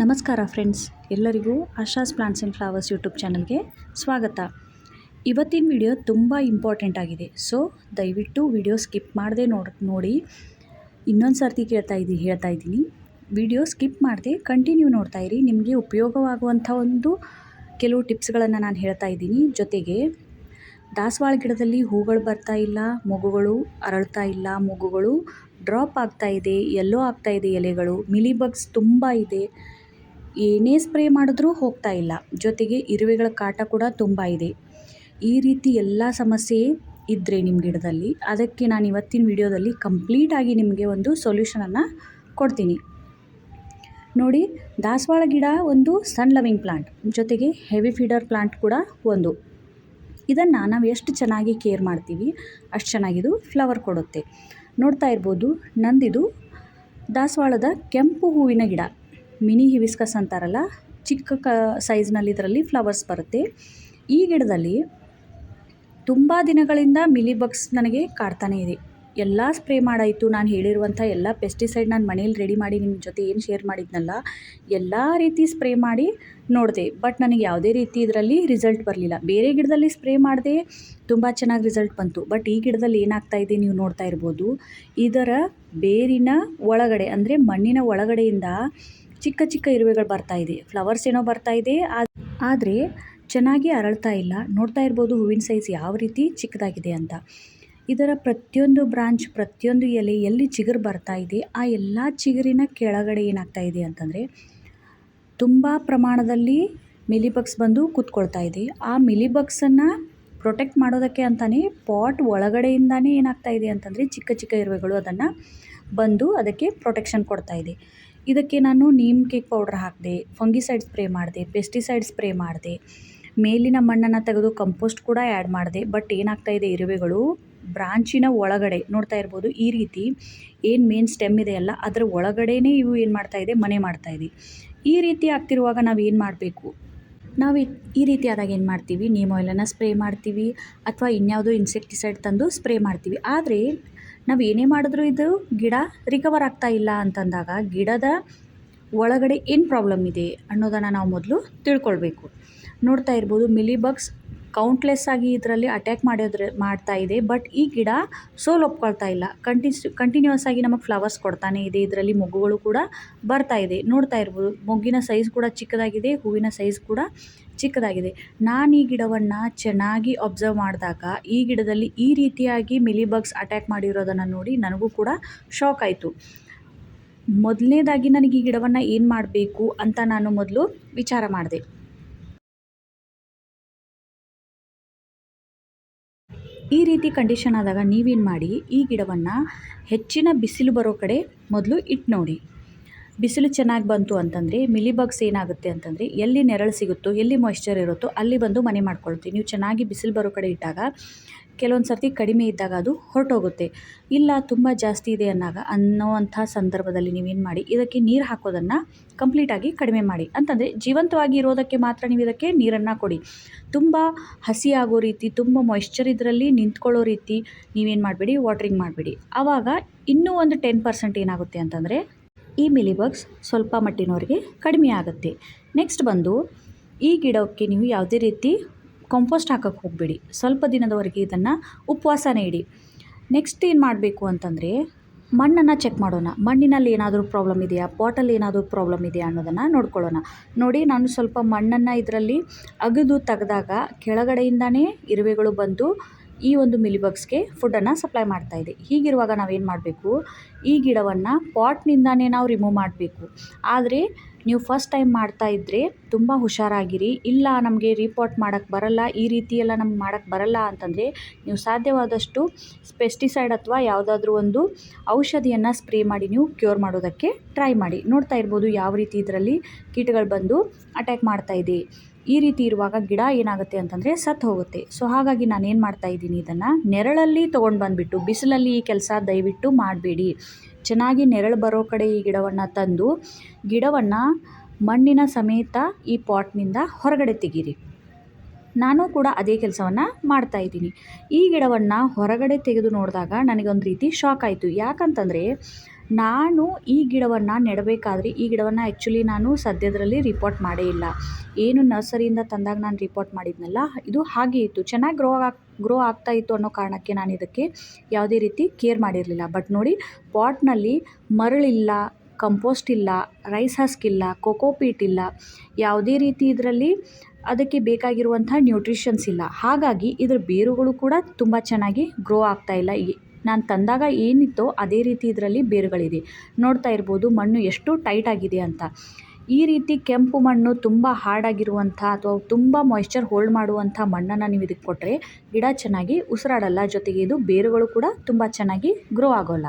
ನಮಸ್ಕಾರ ಫ್ರೆಂಡ್ಸ್, ಎಲ್ಲರಿಗೂ Asha's plants and flowers YouTube ಚಾನಲ್ಗೆ ಸ್ವಾಗತ. ಇವತ್ತಿನ ವಿಡಿಯೋ ತುಂಬ ಇಂಪಾರ್ಟೆಂಟ್ ಆಗಿದೆ, ಸೊ ದಯವಿಟ್ಟು ವಿಡಿಯೋ ಸ್ಕಿಪ್ ಮಾಡದೆ ನೋಡಿ ನೋಡಿ. ಇನ್ನೊಂದು ಸರ್ತಿ ಕೇಳ್ತಾ ಇದ್ದೀನಿ ಹೇಳ್ತಾ ಇದ್ದೀನಿ. ವಿಡಿಯೋ ಸ್ಕಿಪ್ ಮಾಡದೆ ಕಂಟಿನ್ಯೂ ನೋಡ್ತಾ ಇರಿ, ನಿಮಗೆ ಉಪಯೋಗವಾಗುವಂಥ ಒಂದು ಕೆಲವು ಟಿಪ್ಸ್ಗಳನ್ನು ನಾನು ಹೇಳ್ತಾ ಇದ್ದೀನಿ. ಜೊತೆಗೆ, ದಾಸವಾಳ ಗಿಡದಲ್ಲಿ ಹೂಗಳು ಬರ್ತಾ ಇಲ್ಲ, ಮಗುಗಳು ಅರಳ್ತಾ ಇಲ್ಲ, ಮಗುಗಳು ಡ್ರಾಪ್ ಆಗ್ತಾ ಇದೆ, ಎಲ್ಲೋ ಆಗ್ತಾ ಇದೆ ಎಲೆಗಳು ಮಿಲಿ ಬಗ್ಸ್ ತುಂಬ ಇದೆ. ಏನೇ ಸ್ಪ್ರೇ ಮಾಡಿದ್ರೂ ಹೋಗ್ತಾ ಇಲ್ಲ. ಜೊತೆಗೆ ಇರುವೆಗಳ ಕಾಟ ಕೂಡ ತುಂಬ ಇದೆ. ಈ ರೀತಿ ಎಲ್ಲ ಸಮಸ್ಯೆ ಇದ್ದರೆ ನಿಮ್ಮ ಗಿಡದಲ್ಲಿ. ಅದಕ್ಕೆ ನಾನು ಇವತ್ತಿನ ವಿಡಿಯೋದಲ್ಲಿ ಕಂಪ್ಲೀಟಾಗಿ ನಿಮಗೆ ಒಂದು ಸೊಲ್ಯೂಷನನ್ನು ಕೊಡ್ತೀನಿ. ನೋಡಿ, ದಾಸವಾಳ ಗಿಡ ಒಂದು ಸನ್ ಲವಿಂಗ್ ಪ್ಲಾಂಟ್, ಜೊತೆಗೆ ಹೆವಿ ಫೀಡರ್ ಪ್ಲಾಂಟ್ ಕೂಡ ಒಂದು. ಇದನ್ನು ನಾವು ಎಷ್ಟು ಚೆನ್ನಾಗಿ ಕೇರ್ ಮಾಡ್ತೀವಿ, ಅಷ್ಟು ಚೆನ್ನಾಗಿದು ಫ್ಲವರ್ ಕೊಡುತ್ತೆ. ನೋಡ್ತಾ ಇರ್ಬೋದು, ನಂದಿದು ದಾಸವಾಳದ ಕೆಂಪು ಹೂವಿನ ಗಿಡ. ಮಿನಿ ಹಿವಿಸ್ಕಸ್ ಅಂತಾರಲ್ಲ, ಚಿಕ್ಕ ಕ, ಸೈಜ್ನಲ್ಲಿ ಇದರಲ್ಲಿ ಫ್ಲವರ್ಸ್ ಬರುತ್ತೆ. ಈ ಗಿಡದಲ್ಲಿ ತುಂಬ ದಿನಗಳಿಂದ ಮಿಲಿ ಬಗ್ಸ್ ನನಗೆ ಕಾಡ್ತಾನೆ ಇದೆ. ಎಲ್ಲ ಸ್ಪ್ರೇ ಮಾಡಾಯಿತು, ನಾನು ಹೇಳಿರುವಂಥ ಎಲ್ಲ ಪೆಸ್ಟಿಸೈಡ್ ನಾನು ಮನೇಲಿ ರೆಡಿ ಮಾಡಿ ನಿಮ್ಮ ಜೊತೆ ಏನು ಶೇರ್ ಮಾಡಿದ್ನಲ್ಲ, ಎಲ್ಲ ರೀತಿ ಸ್ಪ್ರೇ ಮಾಡಿ ನೋಡಿದೆ. ಬಟ್ ನನಗೆ ಯಾವುದೇ ರೀತಿ ಇದರಲ್ಲಿ ರಿಸಲ್ಟ್ ಬರಲಿಲ್ಲ. ಬೇರೆ ಗಿಡದಲ್ಲಿ ಸ್ಪ್ರೇ ಮಾಡಿದೆ, ತುಂಬ ಚೆನ್ನಾಗಿ ರಿಸಲ್ಟ್ ಬಂತು. ಬಟ್ ಈ ಗಿಡದಲ್ಲಿ ಏನಾಗ್ತಾ ಇದೆ ನೀವು ನೋಡ್ತಾ ಇರ್ಬೋದು, ಇದರ ಬೇರಿನ ಒಳಗಡೆ, ಅಂದರೆ ಮಣ್ಣಿನ ಒಳಗಡೆಯಿಂದ ಚಿಕ್ಕ ಚಿಕ್ಕ ಇರುವೆಗಳು ಬರ್ತಾ ಇದೆ. ಫ್ಲವರ್ಸ್ ಏನೋ ಬರ್ತಾ ಇದೆ. ಆದರೆ ಚೆನ್ನಾಗಿ ಅರಳ್ತಾ ಇಲ್ಲ. ನೋಡ್ತಾ ಇರ್ಬೋದು ಹೂವಿನ ಸೈಜ್ ಯಾವ ರೀತಿ ಚಿಕ್ಕದಾಗಿದೆ ಅಂತ. ಇದರ ಪ್ರತಿಯೊಂದು ಬ್ರಾಂಚ್ ಪ್ರತಿಯೊಂದು ಎಲೆ ಎಲ್ಲಿ ಚಿಗುರು ಬರ್ತಾ ಇದೆ, ಆ ಎಲ್ಲ ಚಿಗುರಿನ ಕೆಳಗಡೆ ಏನಾಗ್ತಾ ಇದೆ ಅಂತಂದರೆ ತುಂಬ ಪ್ರಮಾಣದಲ್ಲಿ ಮಿಲಿಬಗ್ಸ್ ಬಂದು ಕೂತ್ಕೊಳ್ತಾ ಇದೆ. ಆ ಮಿಲಿಬಗ್ಸನ್ನು ಪ್ರೊಟೆಕ್ಟ್ ಮಾಡೋದಕ್ಕೆ ಅಂತಲೇ ಪಾಟ್ ಒಳಗಡೆಯಿಂದನೇ ಏನಾಗ್ತಾ ಇದೆ ಅಂತಂದರೆ ಚಿಕ್ಕ ಚಿಕ್ಕ ಇರುವೆಗಳು ಅದನ್ನು ಬಂದು ಅದಕ್ಕೆ ಪ್ರೊಟೆಕ್ಷನ್ ಕೊಡ್ತಾ ಇದೆ. ಇದಕ್ಕೆ ನಾನು ನೀಮ್ ಕೇಕ್ ಪೌಡ್ರ್ ಹಾಕಿದೆ, ಫಂಗಿಸೈಡ್ ಸ್ಪ್ರೇ ಮಾಡಿದೆ, ಪೆಸ್ಟಿಸೈಡ್ ಸ್ಪ್ರೇ ಮಾಡಿದೆ, ಮೇಲಿನ ಮಣ್ಣನ್ನು ತೆಗೆದು ಕಂಪೋಸ್ಟ್ ಕೂಡ ಆ್ಯಡ್ ಮಾಡಿದೆ, ಬಟ್ ಏನಾಗ್ತಾ ಇದೆ ಇರುವೆಗಳು ಬ್ರಾಂಚಿನ ಒಳಗಡೆ, ನೋಡ್ತಾ ಇರ್ಬೋದು ಈ ರೀತಿ, ಏನು ಮೇನ್ ಸ್ಟೆಮ್ ಇದೆಯಲ್ಲ ಅದರ ಒಳಗಡೆನೇ ಇವು ಏನು ಮಾಡ್ತಾ ಇದೆ, ಮನೆ ಮಾಡ್ತಾ ಇದೆ. ಈ ರೀತಿ ಆಗ್ತಿರುವಾಗ ನಾವು ಏನು ಮಾಡಬೇಕು? ನಾವು ಈ ರೀತಿ ಆದಾಗ ಏನು ಮಾಡ್ತೀವಿ? ನೀಮ್ ಆಯಿಲನ್ನು ಸ್ಪ್ರೇ ಮಾಡ್ತೀವಿ, ಅಥವಾ ಇನ್ಯಾವುದೋ ಇನ್ಸೆಕ್ಟಿಸೈಡ್ ತಂದು ಸ್ಪ್ರೇ ಮಾಡ್ತೀವಿ. ಆದರೆ ನಾವು ಏನೇ ಮಾಡಿದ್ರೂ ಇದು ಗಿಡ ರಿಕವರ್ ಆಗ್ತಾ ಇಲ್ಲ ಅಂತಂದಾಗ ಗಿಡದ ಒಳಗಡೆ ಏನು ಪ್ರಾಬ್ಲಮ್ ಇದೆ ಅನ್ನೋದನ್ನು ನಾವು ಮೊದಲು ತಿಳ್ಕೊಳ್ಬೇಕು. ನೋಡ್ತಾ ಇರ್ಬೋದು ಮಿಲಿಬಗ್ಸ್ ಕೌಂಟ್ಲೆಸ್ ಆಗಿ ಇದರಲ್ಲಿ ಅಟ್ಯಾಕ್ ಮಾಡೋದ್ರ, ಮಾಡ್ತಾ ಇದೆ. ಬಟ್ ಈ ಗಿಡ ಸೋಲ್ ಒಪ್ಕೊಳ್ತಾ ಇಲ್ಲ. ಕಂಟಿನ್ಸ್ ಕಂಟಿನ್ಯೂಸ್ ಆಗಿ ನಮಗೆ ಫ್ಲವರ್ಸ್ ಕೊಡ್ತಾನೆ ಇದೆ. ಇದರಲ್ಲಿ ಮೊಗ್ಗುಗಳು ಕೂಡ ಬರ್ತಾ ಇದೆ. ನೋಡ್ತಾ ಇರ್ಬೋದು, ಮೊಗ್ಗಿನ ಸೈಜ್ ಕೂಡ ಚಿಕ್ಕದಾಗಿದೆ, ಹೂವಿನ ಸೈಜ್ ಕೂಡ ಚಿಕ್ಕದಾಗಿದೆ. ನಾನು ಈ ಗಿಡವನ್ನು ಚೆನ್ನಾಗಿ ಅಬ್ಸರ್ವ್ ಮಾಡಿದಾಗ, ಈ ಗಿಡದಲ್ಲಿ ಈ ರೀತಿಯಾಗಿ ಮಿಲಿಬಗ್ಸ್ ಅಟ್ಯಾಕ್ ಮಾಡಿರೋದನ್ನು ನೋಡಿ ನನಗೂ ಕೂಡ ಶಾಕ್ ಆಯಿತು. ಮೊದಲನೇದಾಗಿ ನನಗೆ ಈ ಗಿಡವನ್ನು ಏನು ಮಾಡಬೇಕು ಅಂತ ನಾನು ಮೊದಲು ವಿಚಾರ ಮಾಡಿದೆ. ಈ ರೀತಿ ಕಂಡೀಷನ್ ಆದಾಗ ನೀವೇನು ಮಾಡಿ, ಈ ಗಿಡವನ್ನು ಹೆಚ್ಚಿನ ಬಿಸಿಲು ಬರೋ ಕಡೆ ಮೊದಲು ಇಟ್ಟು ನೋಡಿ. ಬಿಸಿಲು ಚೆನ್ನಾಗಿ ಬಂತು ಅಂತಂದರೆ, ಮಿಲಿಬಗ್ಸ್ ಏನಾಗುತ್ತೆ ಅಂತಂದರೆ, ಎಲ್ಲಿ ನೆರಳು ಸಿಗುತ್ತೋ, ಎಲ್ಲಿ ಮಾಯ್ಶ್ಚರ್ ಇರುತ್ತೋ, ಅಲ್ಲಿ ಬಂದು ಮನೆ ಮಾಡ್ಕೊಳ್ತೀವಿ. ನೀವು ಚೆನ್ನಾಗಿ ಬಿಸಿಲು ಬರೋ ಕಡೆ ಇಟ್ಟಾಗ ಕೆಲವೊಂದು ಸರ್ತಿ ಕಡಿಮೆ ಇದ್ದಾಗ ಅದು ಹೊರಟೋಗುತ್ತೆ. ಇಲ್ಲ, ತುಂಬ ಜಾಸ್ತಿ ಇದೆ ಅನ್ನಾಗ ಅನ್ನೋವಂಥ ಸಂದರ್ಭದಲ್ಲಿ ನೀವೇನು ಮಾಡಿ, ಇದಕ್ಕೆ ನೀರು ಹಾಕೋದನ್ನು ಕಂಪ್ಲೀಟಾಗಿ ಕಡಿಮೆ ಮಾಡಿ. ಅಂತಂದರೆ ಜೀವಂತವಾಗಿ ಇರೋದಕ್ಕೆ ಮಾತ್ರ ನೀವು ಇದಕ್ಕೆ ನೀರನ್ನು ಕೊಡಿ. ತುಂಬ ಹಸಿ ಆಗೋ ರೀತಿ, ತುಂಬ ಮಾಯ್ಶ್ಚರ್ ಇದರಲ್ಲಿ ನಿಂತ್ಕೊಳ್ಳೋ ರೀತಿ ನೀವೇನು ಮಾಡಬೇಡಿ ವಾಟ್ರಿಂಗ್ ಮಾಡಬೇಡಿ. ಆವಾಗ ಇನ್ನೂ ಒಂದು ಟೆನ್ ಪರ್ಸೆಂಟ್ ಏನಾಗುತ್ತೆ ಅಂತಂದರೆ ಈ ಮಿಲಿಬಗ್ಸ್ ಸ್ವಲ್ಪ ಮಟ್ಟಿನವರಿಗೆ ಕಡಿಮೆ ಆಗುತ್ತೆ. ನೆಕ್ಸ್ಟ್ ಬಂದು ಈ ಗಿಡಕ್ಕೆ ನೀವು ಯಾವುದೇ ರೀತಿ ಕಂಪೋಸ್ಟ್ ಹಾಕೋಕ್ಕೆ ಹೋಗಬೇಡಿ. ಸ್ವಲ್ಪ ದಿನದವರೆಗೆ ಇದನ್ನು ಉಪವಾಸನೇ ಇಡಿ. ನೆಕ್ಸ್ಟ್ ಏನು ಮಾಡಬೇಕು ಅಂತಂದರೆ ಮಣ್ಣನ್ನು ಚೆಕ್ ಮಾಡೋಣ. ಮಣ್ಣಿನಲ್ಲಿ ಏನಾದರೂ ಪ್ರಾಬ್ಲಮ್ ಇದೆಯಾ? ಪಾಟಲ್ಲಿ ಏನಾದರೂ ಪ್ರಾಬ್ಲಮ್ ಇದೆಯಾ ಅನ್ನೋದನ್ನು ನೋಡ್ಕೊಳ್ಳೋಣ. ನೋಡಿ, ನಾನು ಸ್ವಲ್ಪ ಮಣ್ಣನ್ನು ಇದರಲ್ಲಿ ಅಗದು ತೆಗೆದಾಗ ಕೆಳಗಡೆಯಿಂದನೇ ಇರುವೆಗಳು ಬಂದು ಈ ಒಂದು ಮಿಲಿಬಗ್ಸ್ಗೆ ಫುಡ್ಡನ್ನು ಸಪ್ಲೈ ಮಾಡ್ತಾ ಇದೆ. ಹೀಗಿರುವಾಗ ನಾವೇನು ಮಾಡಬೇಕು? ಈ ಗಿಡವನ್ನು ಪಾಟ್ನಿಂದಾನೇ ನಾವು ರಿಮೂವ್ ಮಾಡಬೇಕು. ಆದರೆ ನೀವು ಫಸ್ಟ್ ಟೈಮ್ ಮಾಡ್ತಾ ಇದ್ದರೆ ತುಂಬ ಹುಷಾರಾಗಿರಿ. ಇಲ್ಲ ನಮಗೆ ರಿಪೋರ್ಟ್ ಮಾಡೋಕ್ಕೆ ಬರಲ್ಲ, ಈ ರೀತಿ ಎಲ್ಲ ನಮ್ಗೆ ಮಾಡೋಕ್ಕೆ ಬರಲ್ಲ ಅಂತಂದರೆ ನೀವು ಸಾಧ್ಯವಾದಷ್ಟು ಪೆಸ್ಟಿಸೈಡ್ ಅಥವಾ ಯಾವುದಾದ್ರೂ ಒಂದು ಔಷಧಿಯನ್ನು ಸ್ಪ್ರೇ ಮಾಡಿ, ನೀವು ಕ್ಯೂರ್ ಮಾಡೋದಕ್ಕೆ ಟ್ರೈ ಮಾಡಿ. ನೋಡ್ತಾ ಇರ್ಬೋದು ಯಾವ ರೀತಿ ಇದರಲ್ಲಿ ಕೀಟಗಳು ಬಂದು ಅಟ್ಯಾಕ್ ಮಾಡ್ತಾ ಇದೆ. ಈ ರೀತಿ ಇರುವಾಗ ಗಿಡ ಏನಾಗುತ್ತೆ ಅಂತಂದರೆ ಸತ್ತು ಹೋಗುತ್ತೆ. ಸೊ ಹಾಗಾಗಿ ನಾನು ಏನು ಮಾಡ್ತಾ ಇದ್ದೀನಿ, ಇದನ್ನು ನೆರಳಲ್ಲಿ ತೊಗೊಂಡು ಬಂದುಬಿಟ್ಟು, ಬಿಸಿಲಲ್ಲಿ ಈ ಕೆಲಸ ದಯವಿಟ್ಟು ಮಾಡಬೇಡಿ. ಚೆನ್ನಾಗಿ ನೆರಳು ಬರೋ ಕಡೆ ಈ ಗಿಡವನ್ನು ತಂದು ಗಿಡವನ್ನು ಮಣ್ಣಿನ ಸಮೇತ ಈ ಪಾಟ್ನಿಂದ ಹೊರಗಡೆ ತೆಗೀರಿ. ನಾನು ಕೂಡ ಅದೇ ಕೆಲಸವನ್ನು ಮಾಡ್ತಾಯಿದ್ದೀನಿ ಈ ಗಿಡವನ್ನು ಹೊರಗಡೆ ತೆಗೆದು ನೋಡಿದಾಗ ನನಗೊಂದು ರೀತಿ ಶಾಕ್ ಆಯಿತು. ಯಾಕಂತಂದರೆ ನಾನು ಈ ಗಿಡವನ್ನು ನೆಡಬೇಕಾದ್ರೆ ಈ ಗಿಡವನ್ನು ಆ್ಯಕ್ಚುಲಿ ನಾನು ಸದ್ಯದರಲ್ಲಿ ರಿಪೋರ್ಟ್ ಮಾಡೇ ಇಲ್ಲ. ಏನು ನರ್ಸರಿಯಿಂದ ತಂದಾಗ ನಾನು ರಿಪೋರ್ಟ್ ಮಾಡಿದ್ನಲ್ಲ, ಇದು ಹಾಗೇ ಇತ್ತು. ಚೆನ್ನಾಗಿ ಗ್ರೋ ಆಗ್ ಗ್ರೋ ಆಗ್ತಾ ಇತ್ತು ಅನ್ನೋ ಕಾರಣಕ್ಕೆ ನಾನು ಇದಕ್ಕೆ ಯಾವುದೇ ರೀತಿ ಕೇರ್ ಮಾಡಿರಲಿಲ್ಲ. ಬಟ್ ನೋಡಿ ಪಾಟ್ನಲ್ಲಿ ಮರಳಿಲ್ಲ ಕಂಪೋಸ್ಟ್ ಇಲ್ಲ ರೈಸ್ ಹಸ್ಕ್ ಇಲ್ಲ ಕೋಕೋಪೀಟ್ ಇಲ್ಲ, ಯಾವುದೇ ರೀತಿ ಇದರಲ್ಲಿ ಅದಕ್ಕೆ ಬೇಕಾಗಿರುವಂಥ ನ್ಯೂಟ್ರಿಷನ್ಸ್ ಇಲ್ಲ. ಹಾಗಾಗಿ ಇದರ ಬೇರುಗಳು ಕೂಡ ತುಂಬ ಚೆನ್ನಾಗಿ ಗ್ರೋ ಆಗ್ತಾ ಇಲ್ಲ. ನಾನು ತಂದಾಗ ಏನಿತ್ತೋ ಅದೇ ರೀತಿ ಇದರಲ್ಲಿ ಬೇರುಗಳಿದೆ. ನೋಡ್ತಾ ಇರ್ಬೋದು ಮಣ್ಣು ಎಷ್ಟು ಟೈಟ್ ಆಗಿದೆ ಅಂತ. ಈ ರೀತಿ ಕೆಂಪು ಮಣ್ಣು ತುಂಬ ಹಾರ್ಡಾಗಿರುವಂಥ ಅಥವಾ ತುಂಬ ಮಾಯ್ಶ್ಚರ್ ಹೋಲ್ಡ್ ಮಾಡುವಂಥ ಮಣ್ಣನ್ನು ನೀವು ಇದಕ್ಕೆ ಕೊಟ್ಟರೆ ಗಿಡ ಚೆನ್ನಾಗಿ ಉಸಿರಾಡಲ್ಲ. ಜೊತೆಗೆ ಇದು ಬೇರುಗಳು ಕೂಡ ತುಂಬ ಚೆನ್ನಾಗಿ ಗ್ರೋ ಆಗೋಲ್ಲ.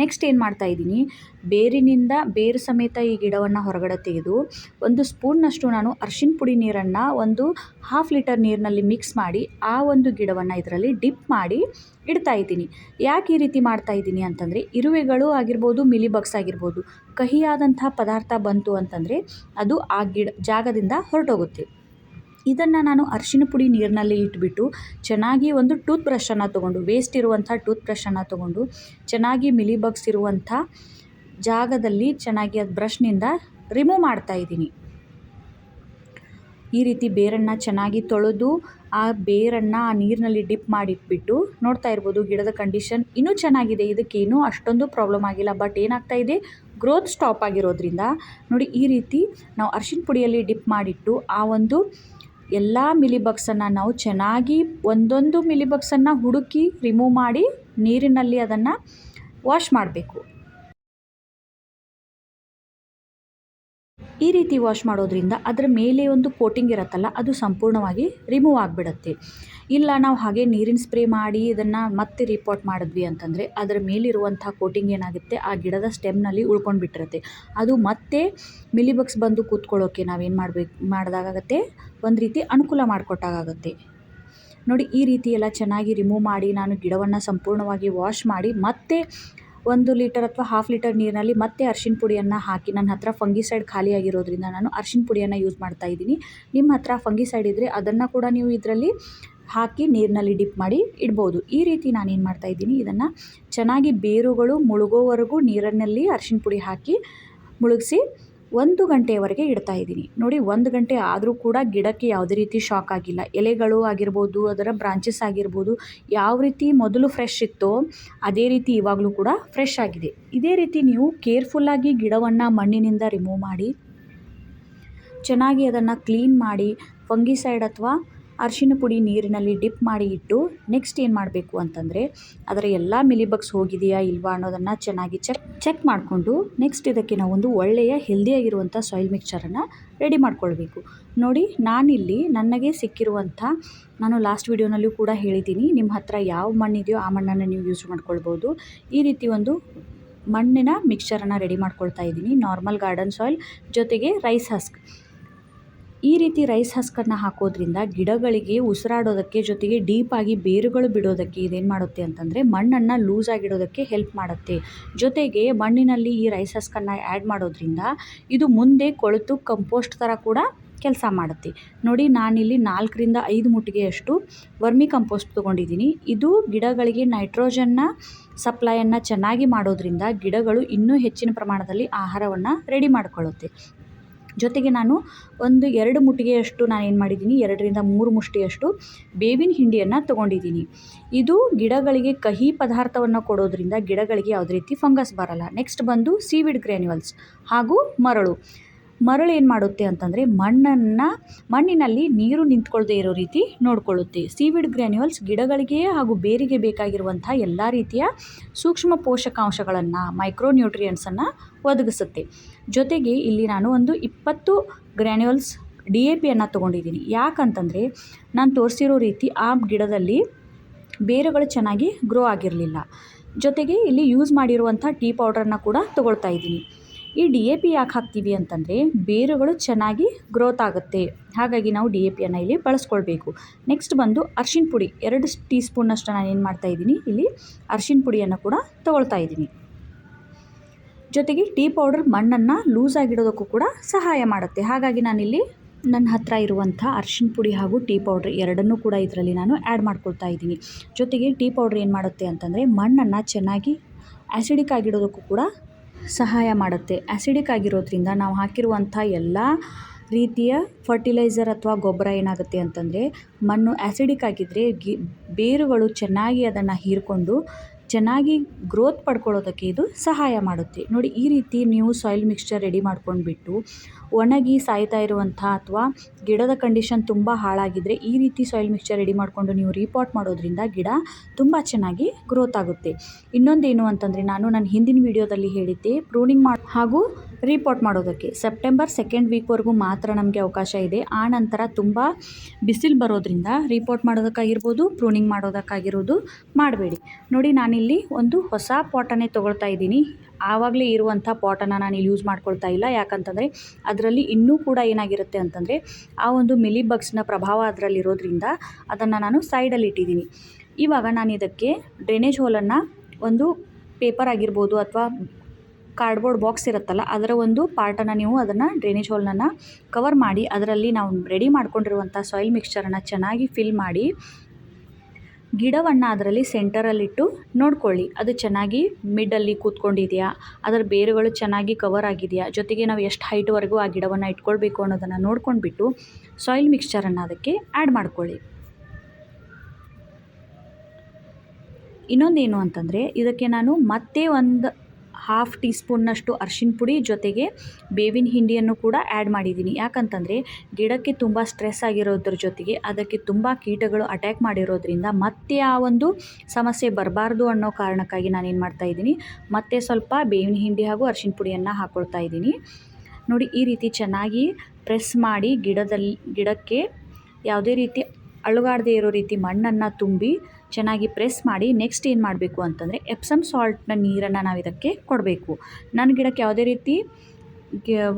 ನೆಕ್ಸ್ಟ್ ಏನು ಮಾಡ್ತಾ ಇದ್ದೀನಿ? ಬೇರಿನಿಂದ ಬೇರು ಸಮೇತ ಈ ಗಿಡವನ್ನು ಹೊರಗಡೆ ತೆಗೆದು ಒಂದು ಸ್ಪೂನ್ನಷ್ಟು ನಾನು ಅರ್ಶಿಣ ಪುಡಿ ನೀರನ್ನು ಒಂದು ಹಾಫ್ ಲೀಟರ್ ನೀರಿನಲ್ಲಿ ಮಿಕ್ಸ್ ಮಾಡಿ ಆ ಒಂದು ಗಿಡವನ್ನು ಇದರಲ್ಲಿ ಡಿಪ್ ಮಾಡಿ ಇಡ್ತಾ ಇದ್ದೀನಿ. ಯಾಕೆ ಈ ರೀತಿ ಮಾಡ್ತಾ ಇದ್ದೀನಿ ಅಂತಂದರೆ ಇರುವೆಗಳು ಆಗಿರ್ಬೋದು, ಮಿಲಿಬಗ್ಸ್ ಆಗಿರ್ಬೋದು ಕಹಿಯಾದಂಥ ಪದಾರ್ಥ ಬಂತು ಅಂತಂದರೆ ಅದು ಆ ಗಿಡ ಜಾಗದಿಂದ ಹೊರಟೋಗುತ್ತೆ. ಇದನ್ನು ನಾನು ಅರಿಶಿನ ಪುಡಿ ನೀರಿನಲ್ಲಿ ಇಟ್ಬಿಟ್ಟು ಚೆನ್ನಾಗಿ ಒಂದು ಟೂತ್ ಬ್ರಷನ್ನು ತೊಗೊಂಡು ವೇಸ್ಟ್ ಇರುವಂಥ ಟೂತ್ ಬ್ರಷನ್ನು ತೊಗೊಂಡು, ಚೆನ್ನಾಗಿ ಮಿಲಿಬಗ್ಸ್ ಇರುವಂಥ ಜಾಗದಲ್ಲಿ ಚೆನ್ನಾಗಿ ಅದು ಬ್ರಷ್ನಿಂದ ರಿಮೂವ್ ಮಾಡ್ತಾ ಇದ್ದೀನಿ. ಈ ರೀತಿ ಬೇರನ್ನು ಚೆನ್ನಾಗಿ ತೊಳೆದು, ಆ ಬೇರನ್ನು ಆ ನೀರಿನಲ್ಲಿ ಡಿಪ್ ಮಾಡಿಟ್ಬಿಟ್ಟು ನೋಡ್ತಾ ಇರ್ಬೋದು, ಗಿಡದ ಕಂಡೀಷನ್ ಇನ್ನೂ ಚೆನ್ನಾಗಿದೆ ಇದಕ್ಕೆ ಇನ್ನೂ ಅಷ್ಟೊಂದು ಪ್ರಾಬ್ಲಮ್ ಆಗಿಲ್ಲ ಬಟ್ ಏನಾಗ್ತಾ ಇದೆ? ಗ್ರೋತ್ ಸ್ಟಾಪ್ ಆಗಿರೋದ್ರಿಂದ ನೋಡಿ ಈ ರೀತಿ ನಾವು ಅರ್ಶಿನ ಪುಡಿಯಲ್ಲಿ ಡಿಪ್ ಮಾಡಿಟ್ಟು ಆ ಒಂದು ಎಲ್ಲ ಮಿಲಿಬಗ್ಸನ್ನು ನಾವು ಚೆನ್ನಾಗಿ ಒಂದೊಂದು ಮಿಲಿಬಗ್ಸನ್ನು ಹುಡುಕಿ ರಿಮೂವ್ ಮಾಡಿ ನೀರಿನಲ್ಲಿ ಅದನ್ನು ವಾಶ್ ಮಾಡಬೇಕು. ಈ ರೀತಿ ವಾಶ್ ಮಾಡೋದ್ರಿಂದ ಅದರ ಮೇಲೆ ಒಂದು ಕೋಟಿಂಗ್ ಇರುತ್ತಲ್ಲ, ಅದು ಸಂಪೂರ್ಣವಾಗಿ ರಿಮೂವ್ ಆಗಿಬಿಡತ್ತೆ. ಇಲ್ಲ, ನಾವು ಹಾಗೆ ನೀರಿನ ಸ್ಪ್ರೇ ಮಾಡಿ ಇದನ್ನು ಮತ್ತೆ ರಿಪೋರ್ಟ್ ಮಾಡಿದ್ವಿ ಅಂತಂದರೆ ಅದರ ಮೇಲಿರುವಂಥ ಕೋಟಿಂಗ್ ಏನಾಗುತ್ತೆ, ಆ ಗಿಡದ ಸ್ಟೆಮ್ನಲ್ಲಿ ಉಳ್ಕೊಂಡು ಬಿಟ್ಟಿರುತ್ತೆ ಅದು ಮತ್ತೆ ಮಿಲಿಬಗ್ಸ್ ಬಂದು ಕೂತ್ಕೊಳ್ಳೋಕೆ ನಾವೇನು ಮಾಡಬೇಕು ಮಾಡಿದಾಗತ್ತೆ ಒಂದು ರೀತಿ ಅನುಕೂಲ ಮಾಡಿಕೊಟ್ಟಾಗತ್ತೆ ನೋಡಿ, ಈ ರೀತಿ ಎಲ್ಲ ಚೆನ್ನಾಗಿ ರಿಮೂವ್ ಮಾಡಿ ನಾನು ಗಿಡವನ್ನು ಸಂಪೂರ್ಣವಾಗಿ ವಾಶ್ ಮಾಡಿ ಮತ್ತೆ ಒಂದು ಲೀಟರ್ ಅಥವಾ ಹಾಫ್ ಲೀಟರ್ ನೀರಿನಲ್ಲಿ ಮತ್ತೆ ಅರ್ಶಿಣ ಪುಡಿಯನ್ನು ಹಾಕಿ, ನನ್ನ ಹತ್ತಿರ ಫಂಗಿಸೈಡ್ ಖಾಲಿ ಆಗಿರೋದ್ರಿಂದ ನಾನು ಅರ್ಶಿಣ ಪುಡಿಯನ್ನು ಯೂಸ್ ಮಾಡ್ತಾ ಇದ್ದೀನಿ. ನಿಮ್ಮ ಹತ್ತಿರ ಫಂಗಿಸೈಡ್ ಇದ್ದರೆ ಅದನ್ನು ಕೂಡ ನೀವು ಇದರಲ್ಲಿ ಹಾಕಿ ನೀರಿನಲ್ಲಿ ಡಿಪ್ ಮಾಡಿ ಇಡ್ಬೋದು. ಈ ರೀತಿ ನಾನೇನು ಮಾಡ್ತಾ ಇದ್ದೀನಿ, ಇದನ್ನು ಚೆನ್ನಾಗಿ ಬೇರುಗಳು ಮುಳುಗೋವರೆಗೂ ನೀರಿನಲ್ಲಿ ಅರ್ಶಿಣ ಪುಡಿ ಹಾಕಿ ಮುಳುಗಿಸಿ ಒಂದು ಗಂಟೆಯವರೆಗೆ ಇಡ್ತಾ ಇದ್ದೀನಿ. ನೋಡಿ, ಒಂದು ಗಂಟೆ ಆದರೂ ಕೂಡ ಗಿಡಕ್ಕೆ ಯಾವುದೇ ರೀತಿ ಶಾಕ್ ಆಗಿಲ್ಲ. ಎಲೆಗಳು ಆಗಿರ್ಬೋದು, ಅದರ ಬ್ರಾಂಚಸ್ ಆಗಿರ್ಬೋದು, ಯಾವ ರೀತಿ ಮೊದಲು ಫ್ರೆಶ್ ಇತ್ತೋ, ಅದೇ ರೀತಿ ಇವಾಗಲೂ ಕೂಡ ಫ್ರೆಶ್ ಆಗಿದೆ. ಇದೇ ರೀತಿ ನೀವು ಕೇರ್ಫುಲ್ಲಾಗಿ ಗಿಡವನ್ನು ಮಣ್ಣಿನಿಂದ ರಿಮೂವ್ ಮಾಡಿ, ಚೆನ್ನಾಗಿ ಅದನ್ನು ಕ್ಲೀನ್ ಮಾಡಿ ಫಂಗಿಸೈಡ್ ಅಥವಾ ಅರಿಶಿನ ಪುಡಿ ನೀರಿನಲ್ಲಿ ಡಿಪ್ ಮಾಡಿ ಇಟ್ಟು ನೆಕ್ಸ್ಟ್ ಏನು ಮಾಡಬೇಕು ಅಂತಂದರೆ ಅದರ ಎಲ್ಲ ಮಿಲಿಬಗ್ಸ್ ಹೋಗಿದೆಯಾ ಇಲ್ವಾ ಅನ್ನೋದನ್ನು ಚೆನ್ನಾಗಿ ಚೆಕ್ ಚೆಕ್ ಮಾಡಿಕೊಂಡು ನೆಕ್ಸ್ಟ್ ಇದಕ್ಕೆ ನಾವು ಒಂದು ಒಳ್ಳೆಯ ಹೆಲ್ದಿಯಾಗಿರುವಂಥ ಸಾಯಿಲ್ ಮಿಕ್ಚರನ್ನು ರೆಡಿ ಮಾಡ್ಕೊಳ್ಬೇಕು. ನೋಡಿ, ನಾನಿಲ್ಲಿ ನನಗೆ ಸಿಕ್ಕಿರುವಂಥ ನಾನು ಲಾಸ್ಟ್ ವೀಡಿಯೋನಲ್ಲೂ ಕೂಡ ಹೇಳಿದ್ದೀನಿ ನಿಮ್ಮ ಹತ್ರ ಯಾವ ಮಣ್ಣಿದೆಯೋ ಆ ಮಣ್ಣನ್ನು ನೀವು ಯೂಸ್ ಮಾಡ್ಕೊಳ್ಬೋದು. ಈ ರೀತಿ ಒಂದು ಮಣ್ಣಿನ ಮಿಕ್ಚರನ್ನು ರೆಡಿ ಮಾಡ್ಕೊಳ್ತಾ ಇದ್ದೀನಿ ನಾರ್ಮಲ್ ಗಾರ್ಡನ್ ಸಾಯಿಲ್ ಜೊತೆಗೆ ರೈಸ್ ಹಸ್ಕ್ ಈ ರೀತಿ ರೈಸ್ ಹಸ್ಕನ್ನು ಹಾಕೋದ್ರಿಂದ ಗಿಡಗಳಿಗೆ ಉಸಿರಾಡೋದಕ್ಕೆ ಜೊತೆಗೆ ಡೀಪಾಗಿ ಬೇರುಗಳು ಬಿಡೋದಕ್ಕೆ ಇದೇನು ಮಾಡುತ್ತೆ ಅಂತಂದರೆ ಮಣ್ಣನ್ನು ಲೂಸ್ ಆಗಿಡೋದಕ್ಕೆ ಹೆಲ್ಪ್ ಮಾಡುತ್ತೆ. ಜೊತೆಗೆ ಮಣ್ಣಿನಲ್ಲಿ ಈ ರೈಸ್ ಹಸ್ಕನ್ನು ಆ್ಯಡ್ ಮಾಡೋದ್ರಿಂದ ಇದು ಮುಂದೆ ಕೊಳೆತು ಕಂಪೋಸ್ಟ್ ಥರ ಕೂಡ ಕೆಲಸ ಮಾಡುತ್ತೆ. ನೋಡಿ ನಾನಿಲ್ಲಿ ನಾಲ್ಕರಿಂದ ಐದು ಮುಟ್ಟಿಗೆಯಷ್ಟು ವರ್ಮಿ ಕಂಪೋಸ್ಟ್ ತೊಗೊಂಡಿದ್ದೀನಿ. ಇದು ಗಿಡಗಳಿಗೆ ನೈಟ್ರೋಜನ್ನ ಸಪ್ಲೈಯನ್ನು ಚೆನ್ನಾಗಿ ಮಾಡೋದ್ರಿಂದ ಗಿಡಗಳು ಇನ್ನೂ ಹೆಚ್ಚಿನ ಪ್ರಮಾಣದಲ್ಲಿ ಆಹಾರವನ್ನು ರೆಡಿ ಮಾಡಿಕೊಳ್ಳುತ್ತೆ. ಜೊತೆಗೆ ನಾನು ಒಂದು ಎರಡು ಮುಟ್ಟಿಗೆಯಷ್ಟು ನಾನು ಏನು ಮಾಡಿದ್ದೀನಿ, ಎರಡರಿಂದ ಮೂರು ಮುಷ್ಟಿಯಷ್ಟು ಬೇವಿನ ಹಿಂಡಿಯನ್ನು ತೊಗೊಂಡಿದ್ದೀನಿ. ಇದು ಗಿಡಗಳಿಗೆ ಕಹಿ ಪದಾರ್ಥವನ್ನು ಕೊಡೋದರಿಂದ ಗಿಡಗಳಿಗೆ ಯಾವುದೇ ರೀತಿ ಫಂಗಸ್ ಬರಲ್ಲ. ನೆಕ್ಸ್ಟ್ ಬಂದು ಸೀವಿಡ್ ಗ್ರ್ಯಾನ್ಯುವಲ್ಸ್ ಹಾಗೂ ಮರಳು. ಮರಳು ಏನು ಮಾಡುತ್ತೆ ಅಂತಂದರೆ ಮಣ್ಣನ್ನು, ಮಣ್ಣಿನಲ್ಲಿ ನೀರು ನಿಂತ್ಕೊಳ್ಳದೇ ಇರೋ ರೀತಿ ನೋಡಿಕೊಳ್ಳುತ್ತೆ. ಸೀವಿಡ್ ಗ್ರ್ಯಾನ್ಯೂಲ್ಸ್ ಗಿಡಗಳಿಗೆ ಹಾಗೂ ಬೇರಿಗೆ ಬೇಕಾಗಿರುವಂಥ ಎಲ್ಲ ರೀತಿಯ ಸೂಕ್ಷ್ಮ ಪೋಷಕಾಂಶಗಳನ್ನು ಮೈಕ್ರೋ ನ್ಯೂಟ್ರಿಯೆಂಟ್ಸನ್ನು ಒದಗಿಸುತ್ತೆ. ಜೊತೆಗೆ ಇಲ್ಲಿ ನಾನು ಒಂದು ಇಪ್ಪತ್ತು ಗ್ರ್ಯಾನ್ಯೂಲ್ಸ್ ಡಿ ಎ ಪಿಯನ್ನು ತೊಗೊಂಡಿದ್ದೀನಿ. ಯಾಕಂತಂದರೆ ನಾನು ತೋರಿಸಿರೋ ರೀತಿ ಆ ಗಿಡದಲ್ಲಿ ಬೇರುಗಳು ಚೆನ್ನಾಗಿ ಗ್ರೋ ಆಗಿರಲಿಲ್ಲ. ಜೊತೆಗೆ ಇಲ್ಲಿ ಯೂಸ್ ಮಾಡಿರುವಂಥ ಟೀ ಪೌಡ್ರನ್ನು ಕೂಡ ತೊಗೊಳ್ತಾ ಇದ್ದೀನಿ. ಈ ಡಿ ಎ ಪಿ ಯಾಕೆ ಹಾಕ್ತೀವಿ ಅಂತಂದರೆ ಬೇರುಗಳು ಚೆನ್ನಾಗಿ ಗ್ರೋತ್ ಆಗುತ್ತೆ. ಹಾಗಾಗಿ ನಾವು ಡಿ ಎ ಪಿಯನ್ನು ಇಲ್ಲಿ ಬಳಸ್ಕೊಳ್ಬೇಕು. ನೆಕ್ಸ್ಟ್ ಬಂದು ಅರ್ಶಿಣ ಪುಡಿ. ಎರಡು ಟೀ ಸ್ಪೂನಷ್ಟು ನಾನು ಏನು ಮಾಡ್ತಾ ಇದ್ದೀನಿ? ಇಲ್ಲಿ ಅರ್ಶಿಣ ಪುಡಿಯನ್ನು ಕೂಡ ತೊಗೊಳ್ತಾ ಇದ್ದೀನಿ. ಜೊತೆಗೆ ಟೀ ಪೌಡರ್ ಮಣ್ಣನ್ನು ಲೂಸ್ ಆಗಿಡೋದಕ್ಕೂ ಕೂಡ ಸಹಾಯ ಮಾಡುತ್ತೆ. ಹಾಗಾಗಿ ನಾನಿಲ್ಲಿ ನನ್ನ ಹತ್ರ ಇರುವಂಥ ಅರ್ಶಿನ ಪುಡಿ ಹಾಗೂ ಟೀ ಪೌಡ್ರ್ ಎರಡನ್ನೂ ಕೂಡ ಇದರಲ್ಲಿ ನಾನು ಆ್ಯಡ್ ಮಾಡ್ಕೊಳ್ತಾ ಇದ್ದೀನಿ. ಜೊತೆಗೆ ಟೀ ಪೌಡ್ರ್ ಏನು ಮಾಡುತ್ತೆ ಅಂತಂದರೆ ಮಣ್ಣನ್ನು ಚೆನ್ನಾಗಿ ಆ್ಯಸಿಡಿಕ್ ಆಗಿಡೋದಕ್ಕೂ ಕೂಡ ಸಹಾಯ ಮಾಡುತ್ತೆ. ಆ್ಯಸಿಡಿಕ್ ಆಗಿರೋದ್ರಿಂದ ನಾವು ಹಾಕಿರುವಂಥ ಎಲ್ಲ ರೀತಿಯ ಫರ್ಟಿಲೈಸರ್ ಅಥವಾ ಗೊಬ್ಬರ ಏನಾಗುತ್ತೆ ಅಂತಂದರೆ ಮಣ್ಣು ಆ್ಯಸಿಡಿಕ್ ಆಗಿದ್ದರೆ ಗಿ, ಬೇರುಗಳು ಚೆನ್ನಾಗಿ ಅದನ್ನು ಹೀರಿಕೊಂಡು ಚೆನ್ನಾಗಿ ಗ್ರೋತ್ ಪಡ್ಕೊಳ್ಳೋದಕ್ಕೆ ಇದು ಸಹಾಯ ಮಾಡುತ್ತೆ. ನೋಡಿ, ಈ ರೀತಿ ನೀವು ಸಾಯಿಲ್ ಮಿಕ್ಸ್ಚರ್ ರೆಡಿ ಮಾಡ್ಕೊಂಡ್ಬಿಟ್ಟು, ಒಣಗಿ ಸಾಯ್ತಾ ಇರುವಂಥ ಅಥವಾ ಗಿಡದ ಕಂಡೀಷನ್ ತುಂಬ ಹಾಳಾಗಿದ್ದರೆ ಈ ರೀತಿ ಸಾಯಿಲ್ ಮಿಕ್ಸ್ಚರ್ ರೆಡಿ ಮಾಡಿಕೊಂಡು ನೀವು ರೀಪಾಟ್ ಮಾಡೋದ್ರಿಂದ ಗಿಡ ತುಂಬ ಚೆನ್ನಾಗಿ ಗ್ರೋತ್ ಆಗುತ್ತೆ. ಇನ್ನೊಂದೇನು ಅಂತಂದರೆ, ನಾನು ನನ್ನ ಹಿಂದಿನ ವೀಡಿಯೋದಲ್ಲಿ ಹೇಳಿದ್ದೆ ಪ್ರೂನಿಂಗ್ ಮಾಡಿ ಹಾಗೂ ರೀಪಾಟ್ ಮಾಡೋದಕ್ಕೆ. ಸೆಪ್ಟೆಂಬರ್ ಸೆಕೆಂಡ್ ವೀಕ್ವರೆಗೂ ಮಾತ್ರ ನಮಗೆ ಅವಕಾಶ ಇದೆ. ಆ ನಂತರ ತುಂಬ ಬಿಸಿಲು ಬರೋದ್ರಿಂದ ರಿಪೋರ್ಟ್ ಮಾಡೋದಕ್ಕಾಗಿರ್ಬೋದು ಪ್ರೂನಿಂಗ್ ಮಾಡೋದಕ್ಕಾಗಿರೋದು ಮಾಡಬೇಡಿ. ನೋಡಿ, ನಾನಿಲ್ಲಿ ಒಂದು ಹೊಸ ಪಾಟನ್ನೇ ತೊಗೊಳ್ತಾ ಇದ್ದೀನಿ. ಆವಾಗಲೇ ಇರುವಂಥ ಪಾಟನ್ನು ನಾನು ಇಲ್ಲಿ ಯೂಸ್ ಮಾಡ್ಕೊಳ್ತಾ ಇಲ್ಲ. ಯಾಕಂತಂದರೆ ಅದರಲ್ಲಿ ಇನ್ನೂ ಕೂಡ ಏನಾಗಿರುತ್ತೆ ಅಂತಂದರೆ ಆ ಒಂದು ಮಿಲಿ ಬಗ್ಸ್ನ ಪ್ರಭಾವ ಅದರಲ್ಲಿರೋದ್ರಿಂದ ಅದನ್ನು ನಾನು ಸೈಡಲ್ಲಿ ಇಟ್ಟಿದ್ದೀನಿ. ಇವಾಗ ನಾನು ಇದಕ್ಕೆ ಡ್ರೈನೇಜ್ ಹೋಲನ್ನು ಒಂದು ಪೇಪರ್ ಆಗಿರ್ಬೋದು ಅಥವಾ ಕಾರ್ಡ್ಬೋರ್ಡ್ ಬಾಕ್ಸ್ ಇರುತ್ತಲ್ಲ, ಅದರ ಒಂದು ಪಾರ್ಟನ್ನು ನೀವು ಅದನ್ನು ಡ್ರೈನೇಜ್ ಹೋಲ್ನ ಕವರ್ ಮಾಡಿ, ಅದರಲ್ಲಿ ನಾವು ರೆಡಿ ಮಾಡ್ಕೊಂಡಿರುವಂಥ ಸಾಯಿಲ್ ಮಿಕ್ಸ್ಚರನ್ನು ಚೆನ್ನಾಗಿ ಫಿಲ್ ಮಾಡಿ, ಗಿಡವನ್ನು ಅದರಲ್ಲಿ ಸೆಂಟರಲ್ಲಿಟ್ಟು ನೋಡ್ಕೊಳ್ಳಿ. ಅದು ಚೆನ್ನಾಗಿ ಮಿಡಲ್ಲಿ ಕೂತ್ಕೊಂಡಿದೆಯಾ? ಅದರ ಬೇರುಗಳು ಚೆನ್ನಾಗಿ ಕವರ್ ಆಗಿದೆಯಾ? ಜೊತೆಗೆ ನಾವು ಎಷ್ಟು ಹೈಟ್ವರೆಗೂ ಆ ಗಿಡವನ್ನು ಇಟ್ಕೊಳ್ಬೇಕು ಅನ್ನೋದನ್ನು ನೋಡ್ಕೊಂಡ್ಬಿಟ್ಟು ಸಾಯಿಲ್ ಮಿಕ್ಸ್ಚರನ್ನು ಅದಕ್ಕೆ ಆ್ಯಡ್ ಮಾಡ್ಕೊಳ್ಳಿ. ಇನ್ನೊಂದೇನು ಅಂತಂದರೆ, ಇದಕ್ಕೆ ನಾನು ಮತ್ತೆ ಒಂದು ಹಾಫ್ ಟೀ ಸ್ಪೂನ್ನಷ್ಟು ಅರ್ಶಿನ ಪುಡಿ ಜೊತೆಗೆ ಬೇವಿನ ಹಿಂಡಿಯನ್ನು ಕೂಡ ಆ್ಯಡ್ ಮಾಡಿದ್ದೀನಿ. ಯಾಕಂತಂದರೆ ಗಿಡಕ್ಕೆ ತುಂಬ ಸ್ಟ್ರೆಸ್ ಆಗಿರೋದ್ರ ಜೊತೆಗೆ ಅದಕ್ಕೆ ತುಂಬ ಕೀಟಗಳು ಅಟ್ಯಾಕ್ ಮಾಡಿರೋದ್ರಿಂದ ಮತ್ತೆ ಆ ಒಂದು ಸಮಸ್ಯೆ ಬರಬಾರ್ದು ಅನ್ನೋ ಕಾರಣಕ್ಕಾಗಿ ನಾನೇನು ಮಾಡ್ತಾ ಇದ್ದೀನಿ, ಮತ್ತೆ ಸ್ವಲ್ಪ ಬೇವಿನ ಹಿಂಡಿ ಹಾಗೂ ಅರ್ಶಿನ ಪುಡಿಯನ್ನು ಹಾಕ್ಕೊಳ್ತಾ ಇದ್ದೀನಿ. ನೋಡಿ, ಈ ರೀತಿ ಚೆನ್ನಾಗಿ ಪ್ರೆಸ್ ಮಾಡಿ ಗಿಡದಲ್ಲಿ, ಗಿಡಕ್ಕೆ ಯಾವುದೇ ರೀತಿ ಅಳುಗಾಡದೇ ಇರೋ ರೀತಿ ಮಣ್ಣನ್ನು ತುಂಬಿ ಚೆನ್ನಾಗಿ ಪ್ರೆಸ್ ಮಾಡಿ ನೆಕ್ಸ್ಟ್ ಏನು ಮಾಡಬೇಕು ಅಂತಂದರೆ ಎಪ್ಸಮ್ ಸಾಲ್ಟ್ನ ನೀರನ್ನು ನಾವು ಇದಕ್ಕೆ ಕೊಡಬೇಕು. ನನ್ನ ಗಿಡಕ್ಕೆ ಯಾವುದೇ ರೀತಿ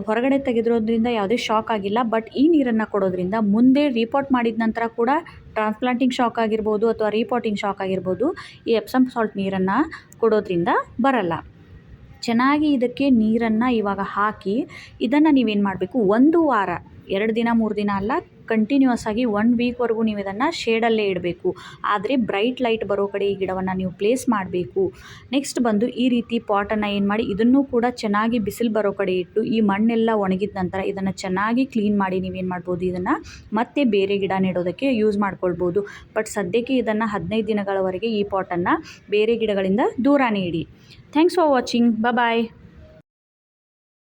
ಹೊರಗಡೆ ತೆಗೆದಿರೋದ್ರಿಂದ ಯಾವುದೇ ಶಾಕ್ ಆಗಿಲ್ಲ ಬಟ್ ಈ ನೀರನ್ನು ಕೊಡೋದ್ರಿಂದ ಮುಂದೆ ರಿಪೋರ್ಟ್ ಮಾಡಿದ ನಂತರ ಕೂಡ ಟ್ರಾನ್ಸ್ಪ್ಲಾಂಟಿಂಗ್ ಶಾಕ್ ಆಗಿರ್ಬೋದು ಅಥವಾ ರಿಪೋರ್ಟಿಂಗ್ ಶಾಕ್ ಆಗಿರ್ಬೋದು ಈ ಎಪ್ಸಮ್ ಸಾಲ್ಟ್ ನೀರನ್ನು ಕೊಡೋದ್ರಿಂದ ಬರಲ್ಲ. ಚೆನ್ನಾಗಿ ಇದಕ್ಕೆ ನೀರನ್ನು ಇವಾಗ ಹಾಕಿ ಇದನ್ನು ನೀವೇನು ಮಾಡಬೇಕು, ಒಂದು ವಾರ, ಎರಡು ದಿನ, ಮೂರು ದಿನ ಅಲ್ಲ ಕಂಟಿನ್ಯೂಸ್ ಆಗಿ ಒನ್ ವೀಕ್ವರೆಗೂ ನೀವು ಇದನ್ನು ಶೇಡಲ್ಲೇ ಇಡಬೇಕು. ಆದರೆ ಬ್ರೈಟ್ ಲೈಟ್ ಬರೋ ಕಡೆ ಈ ಗಿಡವನ್ನು ನೀವು ಪ್ಲೇಸ್ ಮಾಡಬೇಕು. ನೆಕ್ಸ್ಟ್ ಬಂದು ಈ ರೀತಿ ಪಾಟನ್ನು ಏನು ಮಾಡಿ, ಇದನ್ನು ಕೂಡ ಚೆನ್ನಾಗಿ ಬಿಸಿಲು ಬರೋ ಕಡೆ ಇಟ್ಟು ಈ ಮಣ್ಣೆಲ್ಲ ಒಣಗಿದ ನಂತರ ಇದನ್ನು ಚೆನ್ನಾಗಿ ಕ್ಲೀನ್ ಮಾಡಿ ನೀವೇನು ಮಾಡ್ಬೋದು, ಇದನ್ನು ಮತ್ತೆ ಬೇರೆ ಗಿಡ ನೆಡೋದಕ್ಕೆ ಯೂಸ್ ಮಾಡ್ಕೊಳ್ಬೋದು. ಬಟ್ ಸದ್ಯಕ್ಕೆ ಇದನ್ನು ಹದಿನೈದು ದಿನಗಳವರೆಗೆ ಈ ಪಾಟನ್ನು ಬೇರೆ ಗಿಡಗಳಿಂದ ದೂರನೇ ಇಡಿ. Thanks for watching bye